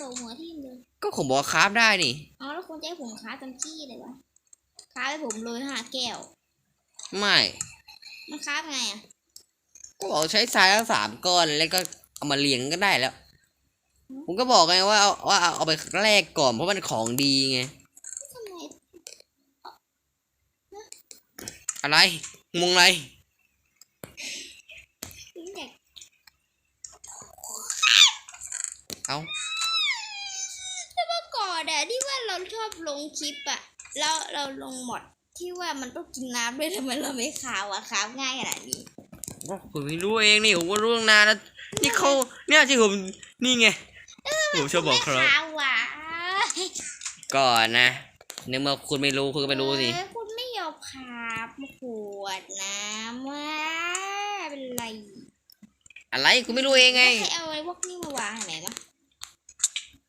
ตกหัวทิ่มเลยก็ผมบอกว่าคราฟได้นี่อ๋อแล้วคุณจะให้ผมค้าจำจี้เลยวะค้าให้ผมเลยห้าแก้ว ไม่มันค้าไงอะก็บอกใช้ทรายทั้งสามก้อนแล้วก็เอามาเลี้ยงก็ได้แล้ว ผมก็บอกไงว่าเอาว่าเอาเอาไปแลกก่อนเพราะมันของดีไงทำไมอะไรงงอะไรถึงอยากเอา เมื่อก่อนอะที่ว่าเราชอบลงคลิปอะแล้วเราลงหมดที่ว่ามันต้องกินน้ำด้วยทำไมเราไม่ขาวอะขาวง่ายขนาดนี้ผมไม่รู้เองนี่ผมก็รู้ตั้งนานแล้วนี่เขาเนี่ยที่ผมนี่ไงผมชอบบอกครับไม่ขาวอะก่อนนะในเมื่อคุณไม่รู้คุณก็ไม่รู้สิเออคุณไม่ยอมขาบมาขวดน้ำว่าเป็นไร อะไรคุณไม่รู้เองไงแล้วใครเอาไอ้พวกนี้มาวางไหนมะ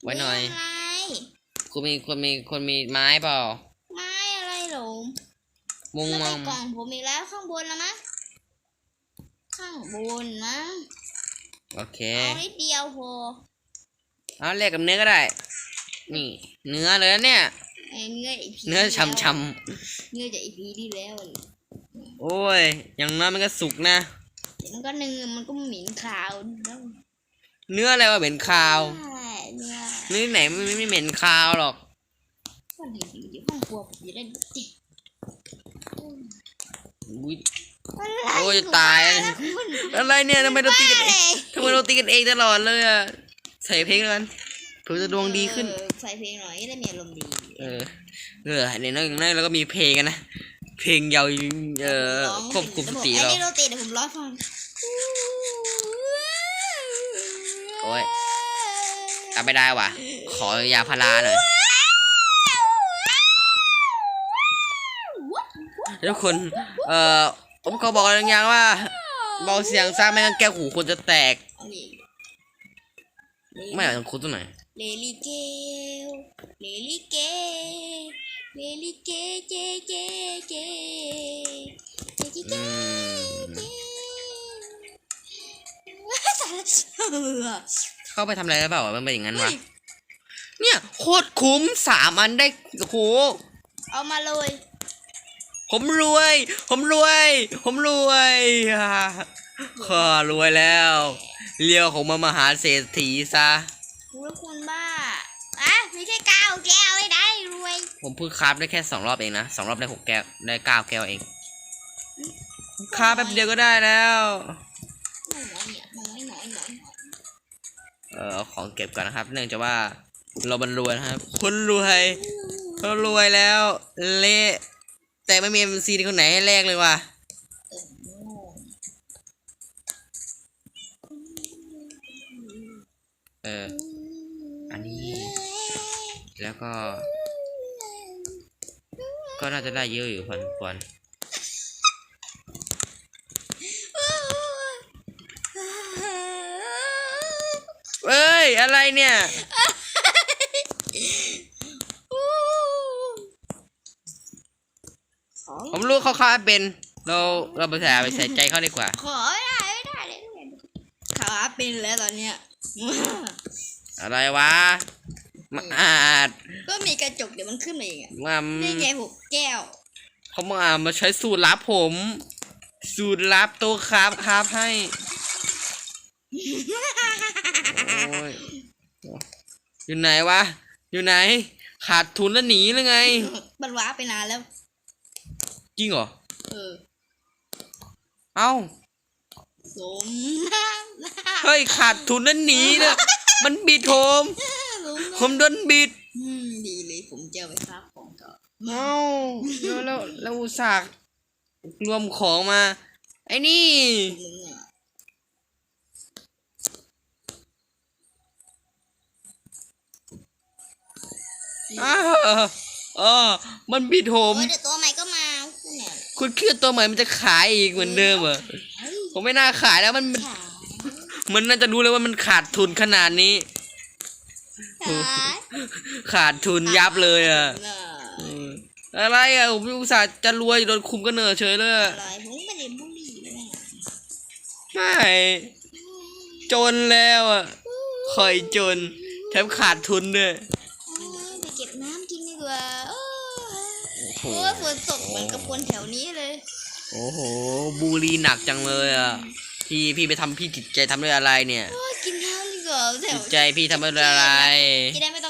ไว้หน่อยไม่อะไร คุณมีคุณมีคุณมีไม้เปล่า ไม้อะไรหรอมุงแล้วมัในงกล่องผมอีกแล้วข้างบนแล้วมั้งข้างบนมั้งโอเค เอานิดเดียวพอเอาแลกกับเนื้อก็ได้ นี่ เนื้อเลยนะเนี่ย ไอ้เนื้ออีพีเนื้อช้ำเนื้อจากอีพีที่แล้วเลยๆโอ้ย อย่างน้อยมันก็สุกนะ เดี๋ยวมันก็เนื้อมันก็เหม็นขาวแล้วเนื้ออะไรวะเหม็นคาวใช่เนื้อเนื้อไหนมันไม่เหม็นคาวหรอกก็ดีดีเดี๋ยวห้องครัวผมจะได้ดิอุ๊ยอะไรโอ้ยจะตายแล้วคุณอะไรเนี่ยทำไมเราตีกันเองบ้าเลยทำไมเราตีกันเองตลอดเลยอะใส่เพลงแล้วกันเพื่อจะดวงดีขึ้นเออใส่เพลงหน่อยจะได้มีอารมณ์ดี เออเออในนั้นในนั้นเราก็มีเพลงกันนะ เพลงยาวเอ่อร้องควบคุมสติไอ้เรานี่โรตีเดี๋ยวผมร้องฟังโอ้ย จำไม่ได้ว่ะ ขอยาพาราหน่อยทุกคน เอ่อ ผมขอบอกอย่างย่างว่า เบาเสียงซะไม่งั้นแก้วหูคุณจะแตก ไม่อยากคุณตรงไหนเลลิเกลเลลิเกเลลิเกเจเจเจเจเจเจอืมสาร เสือเข้าไปทำอะไรหรือเปล่าวะมันเป็นอย่างนั้นเฮ้วะยเนี่ยโคตรคุ้มสามอันได้โอ้โหเอามาเลย ผมรวย ผมรวย ผมรวยอ่าข้ารวยแล้วเรียวของมามหาเศรษฐีซะคุณคุณบ้า อะ ไม่ใช่ก้าวแก้วไม่ได้รวย ผมเพิ่งคราฟได้แค่สองรอบเองนะสองรอบได้หกแก้วได้เก้าแก้วเองคราฟแป๊บเดียวก็ได้แล้ว น้อยเนี่ยน้อยน้อยน้อย เออเอของเก็บก่อนนะครับ เนื่องจากว่าเราบรรรวยนะครับคนรวยเรารวยแล้วเละแต่ไม่มีเอ็มซีคนไหนให้แลกเลยว่ะเออโง่เอออันนี้ แล้วก็ ก็น่าจะได้เยอะอยู่พอสมควรเอ้ ย อะไรเนี่ยของผมรู้เขาค้าเป็นเราเราไปใส่ไปใส่ใจเขาดีกว่า ขอไม่ได้ไม่ได้เลยขาเป็นแล้วตอนเนี้ยอะไรวะมาอาดก็มีกระจกเดี๋ยวมันขึ้นมาเองอะมานี่ไงหกแก้วเขามามาใช้สูตรลับผม สูตรลับโตัวคราบคราบให้โอ้ ยอยู่ไหนวะ อยู่ไหน ขาดทุนแล้วหนีหรือไง มันว้าไปนานแล้ว จริงเหรอ เออ เอ้า สมน้ำหน้าเฮ้ย ขาดทุนแล้วหนีเลยมันบิดผมสมผมโดนบิดอืมดีเลยผมจะเอาไปค้าของต่อเอ้าแล้วแล้วแล้วอุตส่าห์รวมของมา ไอ้นี่มึงอะ อ้าวอ๋อมันบิดผมเออเดี๋ยวตัวใหม่ก็มาเนี่ยคุณเครียดตัวใหม่มันจะขายอีกเหมือนเดิมเหรอเฮ้ยผมไม่น่าขายแล้วมันขายมันน่าจะรู้เลยว่ามันขาดทุนขนาดนี้ ขายขาดทุนยับเลยอะน่ะเอออะไรอะผมอุตส่าห์จะรวยโดนคุมก็เหนื่อยเฉยเลยอะอะไรผมไม่ได้บุหรี่เลยนะไม่จนแล้วอะคอยจนอแถมขาดทุนด้วยโอ้ยไปเก็บน้ำกินดีกว่าโอ้ย โอ้โห โอ้ยฝนตกเหมือนกับคนแถวนี้เลยโอ้โห บูลลีหนักจังเลยอะ พี่พี่ไปทำพี่จิตใจทำด้วยอะไรเนี่ย โอ้ยกินน้ำดีกว่าแถจิวตใจพี่ทำด้วยอะไร จะได้ไม่ต้อง